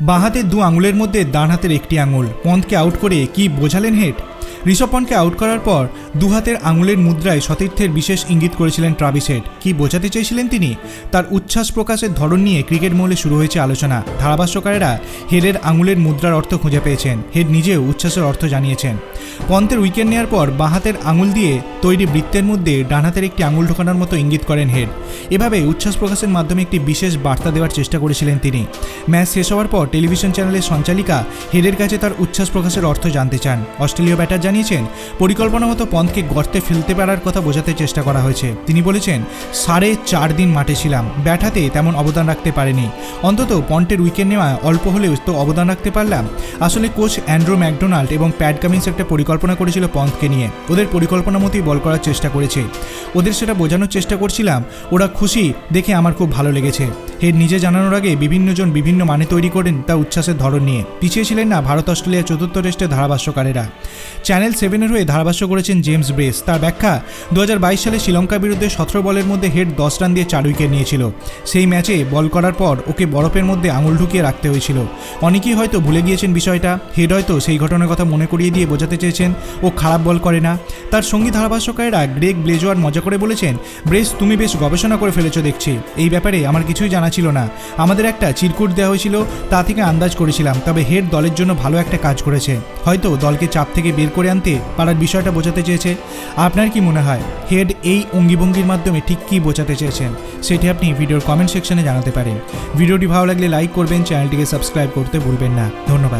বাঁ দু আঙুলের মধ্যে ডান হাতের একটি আঙুল। পন্থকে আউট করে কি বোঝালেন হেড? ঋষভ পন্থকে আউট করার পর দু হাতের আঙুলের মুদ্রায় সতীর্থের বিশেষ ইঙ্গিত করেছিলেন ট্রাভিস হেড। কি বোঝাতে চেয়েছিলেন তিনি? তার উচ্ছ্বাস প্রকাশের ধরন নিয়ে ক্রিকেট মহলে শুরু হয়েছে আলোচনা। ধারাভাষ্যকারেরা হেডের আঙুলের মুদ্রার অর্থ খুঁজে পেয়েছেন। হেড নিজেও উচ্ছ্বাসের অর্থ জানিয়েছেন। পন্থের উইকেট নেওয়ার পর বাঁহাতের আঙুল দিয়ে তৈরি বৃত্তের মধ্যে ডান হাতের একটি আঙুল ঢোকানোর মতো ইঙ্গিত করেন হেড। এভাবে উচ্ছ্বাস প্রকাশের মাধ্যমে একটি বিশেষ বার্তা দেওয়ার চেষ্টা করেছিলেন তিনি। ম্যাচ শেষ হওয়ার পর টেলিভিশন চ্যানেলের সঞ্চালিকা হেডের কাছে তার উচ্ছ্বাস প্রকাশের অর্থ জানতে চান। অস্ট্রেলীয় ব্যাটার জানিয়েছেন, পরিকল্পনা মতো পন্থকে গর্তে ফেলতে পারার কথা বোঝাতে চেষ্টা করা হয়েছে। তিনি বলেছেন, সাড়ে চার দিন মাঠে ছিলাম। ব্যাট হাতে তেমন অবদান রাখতে পারেনি। অন্তত পন্টের উইকেট নেওয়া অল্প হলেও তো অবদান রাখতে পারলাম। আসলে কোচ অ্যান্ড্রু ম্যাকডোনাল্ড এবং প্যাট কামিন্স একটা পরিকল্পনা করেছিল পন্থকে নিয়ে। ওদের পরিকল্পনা মতোই বল করার চেষ্টা করেছে। ওদের সেটা বোঝানোর চেষ্টা করছিলাম। ওরা খুশি দেখে আমার খুব ভালো লেগেছে। হেড নিজে জানানোর আগে বিভিন্নজন বিভিন্ন মানে তৈরি করেন তা উচ্ছ্বাসের ধরন নিয়ে। পিছিয়ে ছিলেন না ভারত, অস্ট্রেলিয়া চতুর্থ টেস্টের ধারাভাষ্যকারেরা। চ্যানেল সেভেনের হয়ে ধারাভাষ্য করেছেন জেমস ব্রেস। তার ব্যাখ্যা দু হাজার বাইশ সালে শ্রীলঙ্কার বিরুদ্ধে সতেরো বলের মধ্যে হেড দশ রান দিয়ে চার উইকেট নিয়েছিল। সেই ম্যাচে বল করার পর ওকে বরফের মধ্যে আঙুল ঢুকিয়ে রাখতে হয়েছিল। অনেকেই হয়তো ভুলে গিয়েছেন বিষয়টা। হেড হয়তো সেই ঘটনার কথা মনে করিয়ে দিয়ে বোঝাতে চেয়েছেন। ও খারাপ বল করে না। তার সঙ্গী ধারাভাষ্যকারেরা গ্রেগ ব্লেজোয়ার মজা করে বলেছেন, ব্রেস, তুমি বেশ গবেষণা করে ফেলেছো দেখছি। এই ব্যাপারে আমার কিছুই জানা ছিল না। আমাদের একটা চিরকুট দেওয়া হয়েছিল, তা থেকে আন্দাজ করেছিলাম, তবে হেড দলের জন্য ভালো একটা কাজ করেছে। হয়তো দলকে চাপ থেকে বের করে আনতে পারার বিষয়টা বোঝাতে চেয়েছে। আপনার কি মনে হয়, হেড এই অঙ্গিভঙ্গির মাধ্যমে ঠিক কী বোঝাতে চেয়েছেন, সেটি আপনি ভিডিওর কমেন্ট সেকশনে জানাতে পারেন। ভিডিওটি ভালো লাগলে লাইক করবেন, চ্যানেলটিকে সাবস্ক্রাইব করতে ভুলবেন না। ধন্যবাদ।